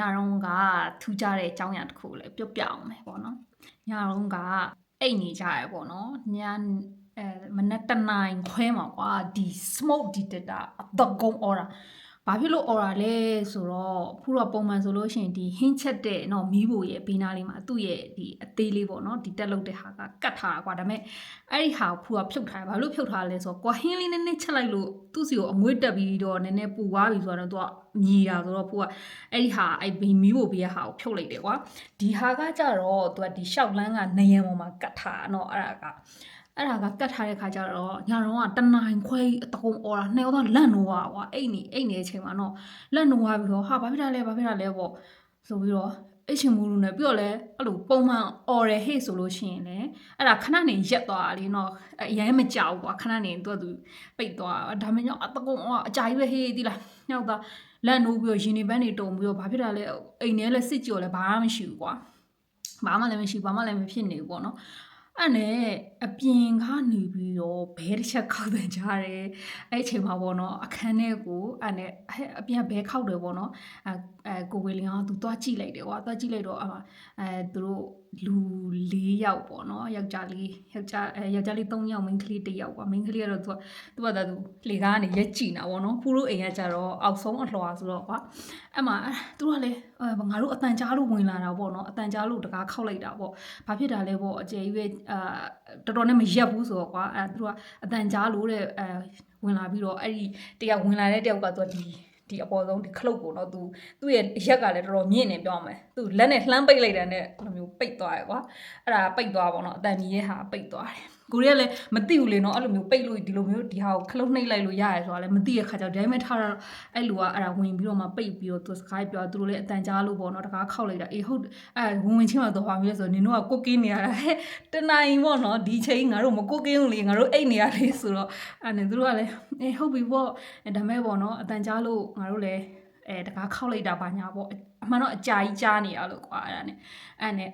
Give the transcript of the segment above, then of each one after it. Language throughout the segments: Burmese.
ညရုံးကထူးခြားတဲ့အကြောင်းအရာတစ်ခုကိုလည်းပြောပြအောင်မယ်ပေါ့နော်ညရုံးကအိတ်နေကြရပေါ့နော်ညအဲမနက်တနိုင်ခွဲမှာကွာဒီ smoke detector အတော့ကုန်းအော်တာ ဘာဖြစ်လို့အော်တာလဲဆိုတော့ဖူတော့ပုံမှန်ဆိုလို့ရှိရင်ဒီဟင်းချက်တဲ့เนาะမီးဖို့ရဲ့ဘေးနားလေးမှာသူ့ရဲ့ဒီအသေးလေးပေါ့เนาะဒီတက်လုတ်တဲ့ဟာကကတ်ထားတာကွာဒါပေမဲ့အဲ့ဒီဟာကိုဖူကဖြုတ်ထားတယ်ဘာလို့ဖြုတ်ထားလဲဆိုတော့ကွာဟင်းလေးနည်းနည်းချက်လိုက်လို့သူ့စီကိုအငွေ့တက်ပြီးတော့နည်းနည်းပူသွားပြီဆိုတော့သူကမြည်တာဆိုတော့ဖူကအဲ့ဒီဟာအဲ့ဘီမီးဖို့ဘေးရဲ့ဟာကိုဖြုတ်လိုက်တယ်ကွာဒီဟာကကြတော့သူကဒီရှောက်လန်းကနေရံပေါ်မှာကတ်ထားတာเนาะအဲ့ဒါက အဲ့ဒါကကတ်ထားတဲ့ခါကျတော့ညတော့ကတနိုင်ခွဲအတကုံအော်တာနှစ်ယောက်သားလန့်နိုးပါကွာအဲ့နေအဲ့နေတဲ့အချိန်မှာတော့လန့်နိုးပါပြီးတော့ဟာဘာဖြစ်တာလဲဘာဖြစ်တာလဲပေါ့ဆိုပြီးတော့အရှင်မူလူနဲ့ပြီးတော့လဲအဲ့လိုပုံမှန်အော်တယ်ဟေ့ဆိုလို့ရှိရင်လည်းအဲ့ဒါခဏနေရက်သွားတာလေနော်အရင်မကြောက်ကွာခဏနေသူ့သူပိတ်သွားတာဒါမှမဟုတ်အတကုံအော်အကြာကြီးပဲဟေ့ဒီလားညောက်သားလန့်နိုးပြီးတော့ရင်နေပန်းတွေတုံပြီးတော့ဘာဖြစ်တာလဲအိမ်ထဲလဲစစ်ကြော်လဲဘာမှမရှိဘူးကွာဘာမှလည်းမရှိဘာမှလည်းမဖြစ်နေဘူးပေါ့နော် အဲ့နဲ့အပြင်ကနေပြီးတော့ဘဲတစ်ချက်ခောက်တယ်ကြားတယ်အဲ့အချိန်မှာပေါ့နော်အခန်းထဲကိုအဲ့နဲ့အပြင်ဘဲခောက်တယ်ပေါ့နော်အဲအဲကိုဝေလင်ကသူသွားကြည့်လိုက်တယ်ကွာသွားကြည့်လိုက်တော့အမအဲသူတို့ လူ၄ယောက်ပေါ့နော်ယောက်ျားလေးယောက်ျားအဲယောက်ျားလေး၃ယောက်မိန်းကလေး၁ယောက်ကွာမိန်းကလေးကတော့သူကသူကသာသူလေကားကနေရက်ကြည့်နေတာပေါ့နော်ဖူးတို့အိမ်ကကြတော့အောက်ဆုံးအလွှာဆိုတော့ကွာအဲ့မှာသူတို့ကလည်းအဲငါတို့အတန်ကြားလို့ဝင်လာတာပေါ့နော်အတန်ကြားလို့တကားခောက်လိုက်တာပေါ့ဘာဖြစ်တာလဲပေါ့အကျယ်ကြီးပဲအာတော်တော်နဲ့မရက်ဘူးဆိုတော့ကွာအဲသူတို့ကအတန်ကြားလို့တဲ့အဲဝင်လာပြီးတော့အဲ့ဒီတယောက်ဝင်လာတဲ့တယောက်ကသူကဒီ ဒီအပေါ်ဆုံးဒီခလုတ်ကိုတော့သူသူ့ရဲ့ရက်ကလည်းတော်တော်မြင့်နေပြောမယ်သူလက်နဲ့လှမ်းပိတ်လိုက်တဲ့နဲ့အဲ့လိုမျိုးပိတ်သွားရကွာအဲ့ဒါပိတ်သွားပါတော့အတန်ကြီးရဲ့ဟာပိတ်သွားတယ် ကိုရီးယားလည်းမသိဘူးလေနော်အဲ့လိုမျိုးပိတ်လို့ဒီလိုမျိုးဒီဟာကိုခလုတ်နှိပ်လိုက်လို့ရရဲဆိုတာလည်းမသိရခါကျတော့ဒါပေမဲ့ထားတော့အဲ့လူကအဲ့ဒါဝင်ပြီးတော့မှပိတ်ပြီးတော့သူစကားပြောသူတို့လည်းအတန်ကြားလို့ပေါ့နော်တကားခောက်လိုက်တာအေးဟုတ်အဲ့ဝင်ဝင်ချင်းမှတော့ဟာမျိုးဆိုနင်တို့ကကုတ်ကင်းနေရတာဟဲ့တနိုင်ပေါ့နော်ဒီချိန်ငါတို့မကုတ်ကင်းဘူးလေငါတို့အိတ်နေရလေဆိုတော့အဲ့နဲ့သူတို့ကလည်းအေးဟုတ်ပြီပေါ့ဒါမဲ့ပေါ့နော်အတန်ကြားလို့ငါတို့လည်းအဲတကားခောက်လိုက်တာပါညာပေါ့အမှန်တော့အကြာကြီးကြားနေရလို့ကွာအဲ့ဒါနဲ့အဲ့နဲ့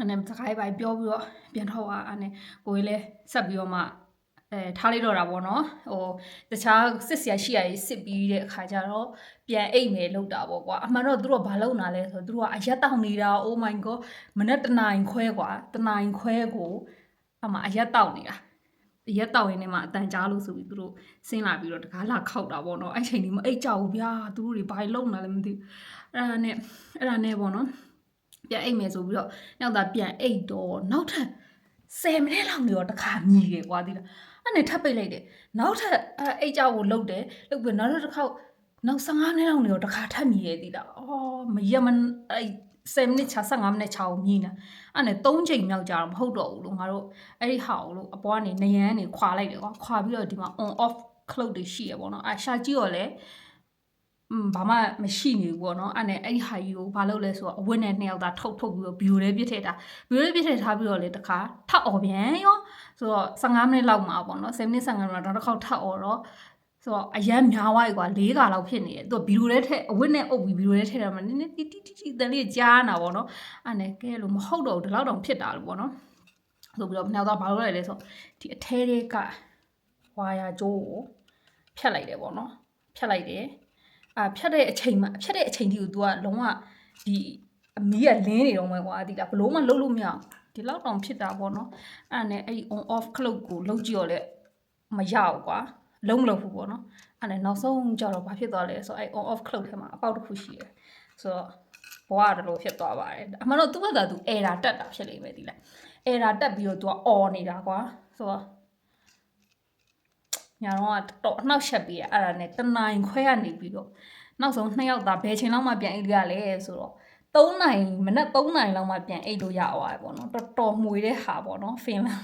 အဲ့နဲ့စကားပိုင်းပြောပြီးတော့ပြန်ထောက်သွားအဲ့နဲ့ကိုကြီးလည်းဆက်ပြီးတော့မှအဲထားလိုက်တော့တာပေါ့နော်ဟိုတခြားစစ်စရာရှိရရေးစစ်ပြီးတဲ့အခါကျတော့ပြန်အိတ်မယ်လောက်တာပေါ့ကွာအမှန်တော့သူတို့ကဘာလုပ်နာလဲဆိုတော့သူတို့ကအရက်တောက်နေတာ oh my god မနေ့တနိုင်ခွဲကွာတနိုင်ခွဲကိုအမှအရက်တောက်နေတာရက်တောက်ရင်းနဲ့မှအတန်ကြားလို့ဆိုပြီးသူတို့ဆင်းလာပြီးတော့တကားလာခောက်တာပေါ့နော်အဲ့ချိန်ဒီမအိတ်ကြောက်ဘူးဗျာသူတို့တွေဘာလုံနာလဲမသိဘူးအဲ့ဒါနဲ့အဲ့ဒါနဲ့ပေါ့နော် ပြန်အိတ်မယ်ဆိုပြီးတော့နောက်သားပြန်အိတ်တော့နောက်ထပ်10မိနစ်လောက်နေတော့တခါမြည်တယ်ကွာဒီလားအဲ့နဲ့ထပ်ပိတ်လိုက်တယ်နောက်ထပ်အဲ့အိတ်ကြောက်ကိုလှုပ်တယ်လှုပ်ပြီးနောက်တစ်ခေါက်နောက်15မိနစ်လောက်နေတော့တခါထပ်မြည်ရသေးတာအော်မရမအဲ့10မိနစ်ချ15မိနစ်ချအောင်မြည်နေအဲ့နဲ့3ချိန်မြောက်ကြတော့မဟုတ်တော့ဘူးလို့ငါတို့အဲ့ဒီဟာကိုလို့အပေါ်ကနေနယန်းနေခွာလိုက်တယ်ကွာခွာပြီးတော့ဒီမှာ on off cloud တွေရှိရပေါ့နော်အရှာကြီးရောလဲอืม ဘာမှမရှိနေဘူးပေါ့နော်အဲ့နဲ့အဲ့ဒီဟာကြီးကိုဘာလုပ်လဲဆိုတော့အဝတ်နဲ့နှစ်ယောက်သားထုတ်ထုတ်ပြီးတော့ဘီယိုလေးပြစ်ထည့်တာဘီယိုလေးပြစ်ထည့်ထားပြီးတော့လေတခါထပ်អော်ပြန်ရောဆိုတော့15မိနစ်လောက်မှာပေါ့နော်10မိနစ်15မိနစ်တော့တစ်ခေါက်ထပ်អော်တော့ဆိုတော့အရန်များသွားပြီကွာ၄ခါလောက်ဖြစ်နေတယ်သူကဗီဒီယိုထဲထည့်အဝတ်နဲ့အုပ်ပြီးဗီဒီယိုထဲထည့်တာမှနည်းနည်းတီတီတီတီတန်လေးကြားနာပေါ့နော်အဲ့နဲ့ကဲလို့မဟုတ်တော့ဘူးဒီလောက်တောင်ဖြစ်တာလို့ပေါ့နော်ဆိုပြီးတော့နောက်တော့ဘာလုပ်လိုက်လဲဆိုဒီအထဲတွေကဝါယာကြိုးကိုဖြတ်လိုက်တယ်ပေါ့နော်ဖြတ်လိုက်တယ် အာဖြတ်တဲ့အချိန်မှာဖြတ်တဲ့အချိန်ဒီကို तू ကလုံးဝဒီအမီးကလင်းနေတော့မှကွာဒီလားဘလို့မှလှုပ်လို့မရအောင်ဒီလောက်တောင်ဖြစ်တာပေါ့နော်အဲ့ဒါနဲ့အဲ့ဒီ on off clock ကိုလှုပ်ကြည့်ရလဲမရဘူးကွာလုံးမလုပ်ဘူးပေါ့နော်အဲ့ဒါနောက်ဆုံးကြတော့ဘာဖြစ်သွားလဲဆိုတော့အဲ့ on off clock ထဲမှာအပေါက်တစ်ခုရှိတယ်ဆိုတော့ဘဝတလို့ဖြစ်သွားပါတယ်အမှန်တော့သူ့ဘာသာသူ error တက်တာဖြစ်လိမ့်မယ်ဒီလား error တက်ပြီးတော့သူက on နေတာကွာဆိုတော့ ညာတော့တော့အနှောက်ရှက်ပြီးရအဲ့ဒါနဲ့တနိုင်ခွဲရနေပြီးတော့နောက်ဆုံးနှစ်ယောက်သားဘယ်ချိန်လောက်မှပြန်အိတ်ရလဲဆိုတော့3နိုင်မနက်3နိုင်လောက်မှပြန်အိတ်လို့ရသွားတယ်ပေါ့နော်တော်တော်မှွေတဲ့ဟာပေါ့နော်ဖင်လန်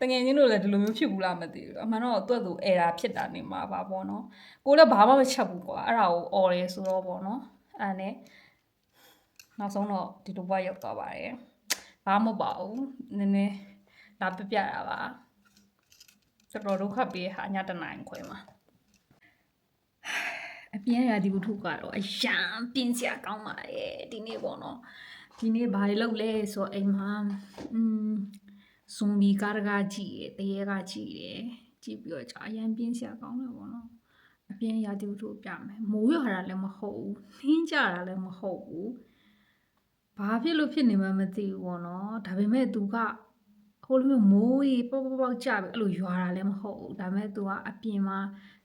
တငယ်ချင်းတို့လည်းဒီလိုမျိုးဖြစ်ဘူးလားမသိဘူးအမှန်တော့သူ့သူ error ဖြစ်တာနေမှာပါပေါ့နော်ကိုလည်းဘာမှမချက်ဘူးကွာအဲ့ဒါကို or ရဲဆိုတော့ပေါ့နော်အဲ့နဲ့နောက်ဆုံးတော့ဒီလိုဘွားရောက်သွားပါတယ်ဘာမှမပါဘူးနည်းနည်းလာပြပြတာပါ တော်တော်ဒုက္ခပေးဟာညတနိုင်ခွဲမှာအပြင်းရာဒီဝတ္ထုကတော့အရန်ပြင်းစရာကောင်းပါရဲ့ဒီနေ့ပေါ့နော်ဒီနေ့ဘာတွေလုပ်လဲဆိုတော့အိမ်မှာอืมဇွန်ဘီကားကကြည့်ရတရေကကြည့်တယ်ကြည့်ပြီးတော့ကြာအရန်ပြင်းစရာကောင်းတယ်ပေါ့နော် အပြင်ရာသီဥတုကိုပြမယ်မိုးရွာတာလည်းမဟုတ်ဘူးနှင်းကြတာလည်းမဟုတ်ဘူးဘာဖြစ်လို့ဖြစ်နေမှမသိဘူးပေါ့နော်ဒါပေမဲ့ तू က ဟိုလိုမျိုးမိုးကြီးပေါက်ပေါက်ပေါက်ကြပြီအဲ့လိုရွာတာလည်းမဟုတ်ဘူးဒါပေမဲ့ तू ကအပြင်မှာ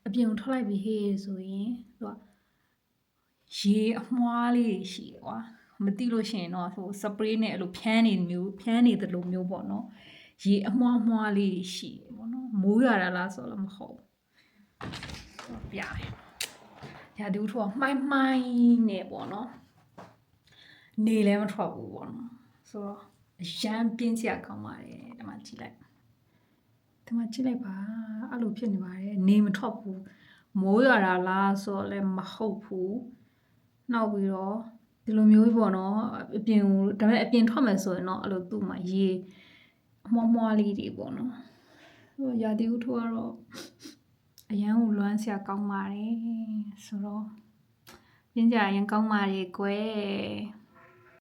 အပြင်ကိုထွက်လိုက်ပြီဟေးဆိုရင် तू ကရေအမွှားလေးတွေရှိတယ်ကွာမသိလို့ရှိရင်တော့ဟိုစပရေးနဲ့အဲ့လိုဖျန်းနေမျိုးဖျန်းနေသလိုမျိုးပေါ့နော်ရေအမွှားအမွှားလေးတွေရှိတယ်ပေါ့နော်မိုးရွာတာလားဆိုတော့မဟုတ်ဘူးပြတယ်။ရာတူထောမှိုင်းမှိုင်းနေပေါ့နော်။နေလည်းမထွက်ဘူးပေါ့နော်။ဆိုတော့ အရန်ပြင်းစရာကောင်းပါတယ်ဒီမှာကြည့်လိုက်။ဒီမှာကြည့်လိုက်ပါအဲ့လိုဖြစ်နေပါတယ်နေမထွက်ဘူး။မိုးရွာတာလားဆိုတော့လည်းမဟုတ်ဘူး။နောက်ပြီးတော့ဒီလိုမျိုးပေါ့နော်အပြင်ကိုဒါပေမဲ့အပြင်ထွက်မယ်ဆိုရင်တော့အဲ့လိုသူ့မှာရေအမွှားမွှားလေးတွေပေါ့နော်။ဟိုရာတီဥထုကတော့အရန်ကိုလွမ်းစရာကောင်းပါတယ်ဆိုတော့ပြင်းကြအရင်ကောင်းပါတယ်ကွယ်